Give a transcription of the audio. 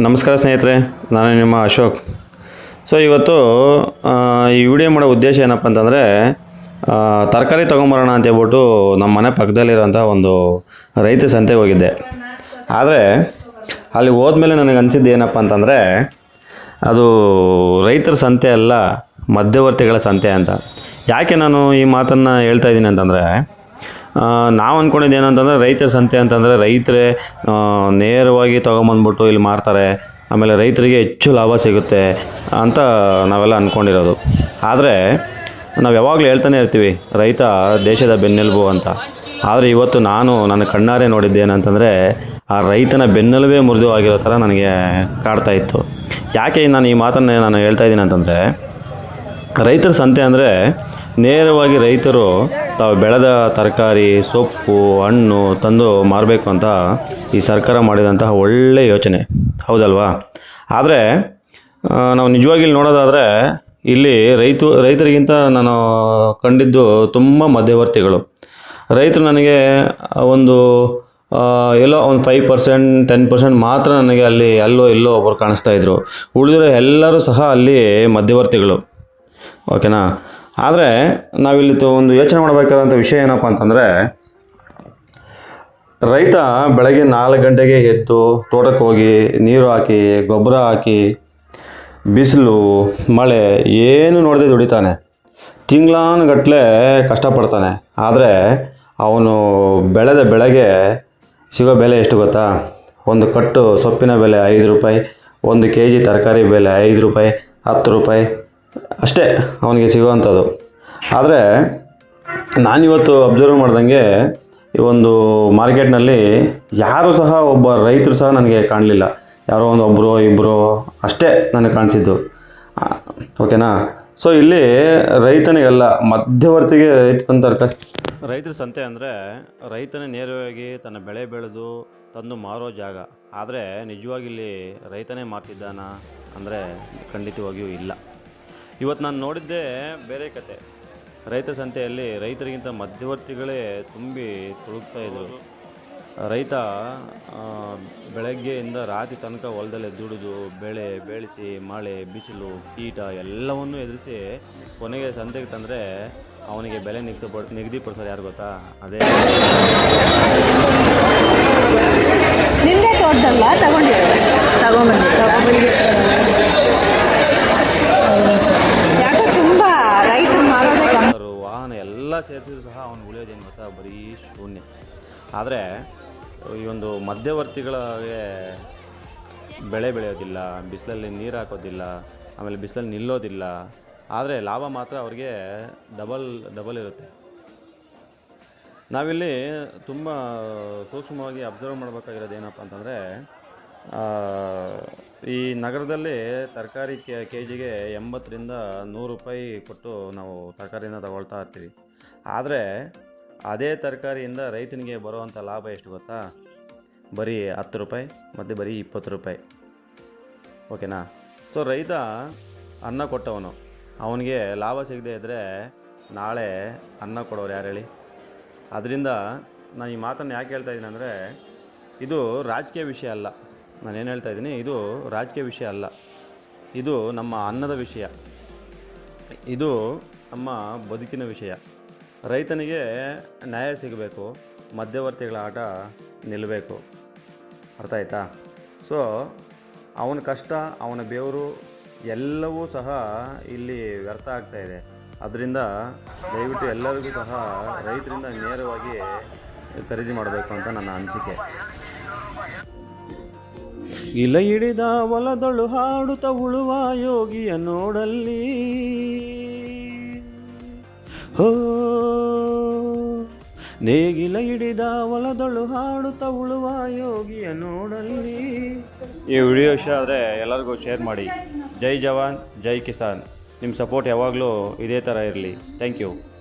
ನಮಸ್ಕಾರ ಸ್ನೇಹಿತರೆ, ನಾನು ನಿಮ್ಮ ಅಶೋಕ್. ಸೊ ಇವತ್ತು ಈ ವಿಡಿಯೋ ಮಾಡೋ ಉದ್ದೇಶ ಏನಪ್ಪ ಅಂತಂದರೆ ತರಕಾರಿ ತೊಗೊಂಬರೋಣ ಅಂತ ಹೇಳ್ಬಿಟ್ಟು ನಮ್ಮ ಮನೆ ಪಕ್ಕದಲ್ಲಿರೋಂಥ ಒಂದು ರೈತ ಸಂತೆಗೆ ಹೋಗಿದ್ದೆ. ಆದರೆ, ಅಲ್ಲಿ ಹೋದ್ಮೇಲೆ ನನಗೆ ಅನಿಸಿದ್ದು ಏನಪ್ಪ ಅಂತಂದರೆ, ಅದು ರೈತರ ಸಂತೆ ಅಲ್ಲ, ಮಧ್ಯವರ್ತಿಗಳ ಸಂತೆ ಅಂತ. ಯಾಕೆ ನಾನು ಈ ಮಾತನ್ನು ಹೇಳ್ತಾ ಇದ್ದೀನಿ ಅಂತಂದರೆ ನಾವು ಅಂದ್ಕೊಂಡಿದ್ದು ಏನಂತಂದರೆ ರೈತರ ಸಂತೆ ಅಂತಂದರೆ ರೈತರೇ ನೇರವಾಗಿ ತೊಗೊಂಬಂದ್ಬಿಟ್ಟು ಇಲ್ಲಿ ಮಾರ್ತಾರೆ, ಆಮೇಲೆ ರೈತರಿಗೆ ಹೆಚ್ಚು ಲಾಭ ಸಿಗುತ್ತೆ ಅಂತ ನಾವೆಲ್ಲ ಅಂದ್ಕೊಂಡಿರೋದು ಆದರೆ ನಾವು ಯಾವಾಗಲೂ ಹೇಳ್ತಾನೆ ಇರ್ತೀವಿ, ರೈತ ದೇಶದ ಬೆನ್ನೆಲುಬು ಅಂತ. ಆದರೆ ಇವತ್ತು ನಾನು ನನ್ನ ಕಣ್ಣಾರೆ ನೋಡಿದ್ದೆ ಏನಂತಂದರೆ ಆ ರೈತನ ಬೆನ್ನೆಲುಬೇ ಮುರಿದು ಆಗಿರೋ ಥರ ನನಗೆ ಕಾಡ್ತಾ ಇತ್ತು. ಯಾಕೆ ನಾನು ಈ ಮಾತನ್ನು ನಾನು ಹೇಳ್ತಾ ಇದ್ದೀನಿ ಅಂತಂದರೆ, ರೈತರ ಸಂತೆ ಅಂದರೆ ನೇರವಾಗಿ ರೈತರು ತಾವು ಬೆಳೆದ ತರಕಾರಿ, ಸೊಪ್ಪು, ಹಣ್ಣು ತಂದು ಮಾರಬೇಕು ಅಂತ ಈ ಸರ್ಕಾರ ಮಾಡಿದಂತಹ ಒಳ್ಳೆಯ ಯೋಚನೆ. ಹೌದಲ್ವಾ? ಆದರೆ ನಾವು ನಿಜವಾಗಿ ಇಲ್ಲಿ ನೋಡೋದಾದರೆ ಇಲ್ಲಿ ರೈತು, ರೈತರಿಗಿಂತ ನಾನು ಕಂಡಿದ್ದು ತುಂಬ ಮಧ್ಯವರ್ತಿಗಳು. ರೈತರು ನನಗೆ ಒಂದು ಎಲ್ಲೋ ಒಂದು ಫೈವ್ ಪರ್ಸೆಂಟ್ ಟೆನ್ ಪರ್ಸೆಂಟ್ ಮಾತ್ರ ನನಗೆ ಅಲ್ಲಿ ಅಲ್ಲೋ ಇಲ್ಲೋ ಒಬ್ಬರು ಕಾಣಿಸ್ತಾ ಇದ್ರು. ಉಳಿದಿರೋ ಎಲ್ಲರೂ ಸಹ ಅಲ್ಲಿ ಮಧ್ಯವರ್ತಿಗಳು. ಓಕೆನಾ? ಆದರೆ ನಾವಿಲ್ಲಿ ಒಂದು ಯೋಚನೆ ಮಾಡಬೇಕಾದಂಥ ವಿಷಯ ಏನಪ್ಪ ಅಂತಂದರೆ, ರೈತ ಬೆಳಗ್ಗೆ ನಾಲ್ಕು ಗಂಟೆಗೆ ಎದ್ದು ತೋಟಕ್ಕೆ ಹೋಗಿ ನೀರು ಹಾಕಿ, ಗೊಬ್ಬರ ಹಾಕಿ, ಬಿಸಿಲು, ಮಳೆ, ಏನು ನೋಡದೆ ದುಡಿತಾನೆ. ತಿಂಗ್ಳಾನುಗಟ್ಟಲೆ ಕಷ್ಟಪಡ್ತಾನೆ. ಆದರೆ ಅವನು ಬೆಳೆದ ಬೆಳೆಗೆ ಸಿಗೋ ಬೆಲೆ ಎಷ್ಟು ಗೊತ್ತಾ? ಒಂದು ಕಟ್ಟು ಸೊಪ್ಪಿನ ಬೆಲೆ ಐದು ರೂಪಾಯಿ, ಒಂದು ಕೆ ಜಿ ತರಕಾರಿ ಬೆಲೆ ಐದು ರೂಪಾಯಿ, ಹತ್ತು ರೂಪಾಯಿ. ಅಷ್ಟೇ, ಅವನಿಗೆ ಸಿಗುವಂಥದ್ದು. ಆದರೆ, ನಾನಿವತ್ತು ಅಬ್ಸರ್ವ್ ಮಾಡ್ದಂಗೆ ಈ ಒಂದು ಮಾರ್ಕೆಟ್ನಲ್ಲಿ ಯಾರೂ ಸಹ ಒಬ್ಬ ರೈತರು ಸಹ ನನಗೆ ಕಾಣಲಿಲ್ಲ. ಯಾರೋ ಒಂದು ಒಬ್ಬರು ಇಬ್ಬರು ಅಷ್ಟೇ ನನಗೆ ಕಾಣಿಸಿದ್ದು. ಓಕೆನಾ? ಸೊ ಇಲ್ಲಿ ರೈತನಿಗೆಲ್ಲ, ಮಧ್ಯವರ್ತಿಗೆ ರೈತ ತರಕಾರಿ ರೈತರ ಸಂತೆ ಅಂದರೆ, ರೈತನೇ ನೇರವಾಗಿ ತನ್ನ ಬೆಳೆ ಬೆಳೆದು ತಂದು ಮಾರೋ ಜಾಗ. ಆದರೆ, ನಿಜವಾಗಿ ಇಲ್ಲಿ ರೈತನೇ ಮಾರ್ತಿದ್ದಾನ ಅಂದರೆ ಖಂಡಿತವಾಗಿಯೂ ಇಲ್ಲ. ಇವತ್ತು ನಾನು ನೋಡಿದ್ದೇ ಬೇರೆ ಕತೆ. ರೈತ ಸಂತೆಯಲ್ಲಿ ರೈತರಿಗಿಂತ ಮಧ್ಯವರ್ತಿಗಳೇ ತುಂಬಿ ತುಳುಕ್ತಾ ಇದ್ದರು ರೈತ ಬೆಳಗ್ಗೆಯಿಂದ ರಾತ್ರಿ ತನಕ ಹೊಲದಲ್ಲೇ ದುಡಿದು ಬೆಳೆ ಬೆಳೆಸಿ ಮಳೆ ಬಿಸಿಲು ಕೀಟ ಎಲ್ಲವನ್ನೂ ಎದುರಿಸಿ ಕೊನೆಗೆ ಸಂತೆಗೆ ತಂದರೆ ಅವನಿಗೆ ಬೆಲೆ ನಿಗದಿಪ ನಿಗದಿಪಡಿಸೋದು ಯಾರು ಗೊತ್ತಾ? ಅದೇ ನಿಮಗೆ ತೋಟದಲ್ಲ ತಗೊಂಡಿದ್ದೆ ತಗೊಂಡ್ಬಂದಿದ್ದೆ ಎಲ್ಲ ಸೇರಿಸಿದ್ರು ಸಹ ಅವನು ಉಳಿಯೋದೇನು ಗೊತ್ತಾ? ಬರೀ ಶೂನ್ಯ. ಆದರೆ, ಈ ಒಂದು ಮಧ್ಯವರ್ತಿಗಳಿಗೆ ಬೆಳೆ ಬೆಳೆಯೋದಿಲ್ಲ, ಬಿಸಿಲಲ್ಲಿ ನೀರು ಹಾಕೋದಿಲ್ಲ, ಆಮೇಲೆ ಬಿಸಿಲಲ್ಲಿ ನಿಲ್ಲೋದಿಲ್ಲ, ಆದರೆ ಲಾಭ ಮಾತ್ರ ಅವ್ರಿಗೆ ಡಬಲ್ ಡಬಲ್ ಇರುತ್ತೆ. ನಾವಿಲ್ಲಿ ತುಂಬ ಸೂಕ್ಷ್ಮವಾಗಿ ಅಬ್ಸರ್ವ್ ಮಾಡಬೇಕಾಗಿರೋದು ಏನಪ್ಪ ಅಂತಂದರೆ ಈ ನಗರದಲ್ಲಿ ತರಕಾರಿ ಕೆ ಜಿಗೆ ಎಂಬತ್ತರಿಂದ ನೂರು ರೂಪಾಯಿ ಕೊಟ್ಟು ನಾವು ತರಕಾರಿನ ತಗೊಳ್ತಾ ಇರ್ತೀವಿ. ಆದರೆ ಅದೇ ತರಕಾರಿಯಿಂದ ರೈತನಿಗೆ ಬರುವಂಥ ಲಾಭ ಎಷ್ಟು ಗೊತ್ತಾ? ಬರೀ ಹತ್ತು ರೂಪಾಯಿ, ಮತ್ತು ಬರೀ ಇಪ್ಪತ್ತು ರೂಪಾಯಿ. ಓಕೆನಾ? ಸೊ ರೈತ ಅನ್ನ ಕೊಟ್ಟವನು. ಅವನಿಗೆ ಲಾಭ ಸಿಗದೆ ಇದ್ದರೆ ನಾಳೆ ಅನ್ನ ಕೊಡೋರು ಯಾರು ಹೇಳಿ? ಅದರಿಂದ ನಾನು ಈ ಮಾತನ್ನು ಯಾಕೆ ಹೇಳ್ತಾ ಇದ್ದೀನಿ ಅಂದರೆ ಇದು ರಾಜಕೀಯ ವಿಷಯ ಅಲ್ಲ. ನಾನು ಏನು ಹೇಳ್ತಾ ಇದ್ದೀನಿ, ಇದು ರಾಜಕೀಯ ವಿಷಯ ಅಲ್ಲ. ಇದು ನಮ್ಮ ಅನ್ನದ ವಿಷಯ. ಇದು ನಮ್ಮ ಬದುಕಿನ ವಿಷಯ. ರೈತನಿಗೆ ನ್ಯಾಯ ಸಿಗಬೇಕು, ಮಧ್ಯವರ್ತಿಗಳ ಆಟ ನಿಲ್ಲಬೇಕು ಅರ್ಥ ಆಯ್ತಾ? ಸೊ ಅವನ ಕಷ್ಟ, ಅವನ ಬೆವರು ಎಲ್ಲವೂ ಸಹ ಇಲ್ಲಿ ವ್ಯರ್ಥ ಆಗ್ತಾ ಇದೆ. ಅದರಿಂದ ದಯವಿಟ್ಟು ಎಲ್ಲರಿಗೂ ಸಹ ರೈತರಿಂದ ನೇರವಾಗಿ ಖರೀದಿ ಮಾಡಬೇಕು ಅಂತ ನನ್ನ ಅನಿಸಿಕೆ. ಇಲ ಹಿಡಿದ ಒಲದೊಳು ಹಾಡುತ್ತ ಉಳುವ ಯೋಗಿಯ ನೋಡಲ್ಲಿ. ಹೋ ನೇಗಿಲ ಹಿಡಿದ ಒಲದೊಳು ಹಾಡುತ್ತ ಉಳುವ ಯೋಗಿಯ ನೋಡಲ್ಲಿ. ಈ ವಿಡಿಯೋ ಇಷ್ಟ ಆದರೆ ಎಲ್ಲರಿಗೂ ಶೇರ್ ಮಾಡಿ. ಜೈ ಜವಾನ್, ಜೈ ಕಿಸಾನ್. ನಿಮ್ಮ ಸಪೋರ್ಟ್ ಯಾವಾಗಲೂ ಇದೇ ಥರ ಇರಲಿ. Thank you.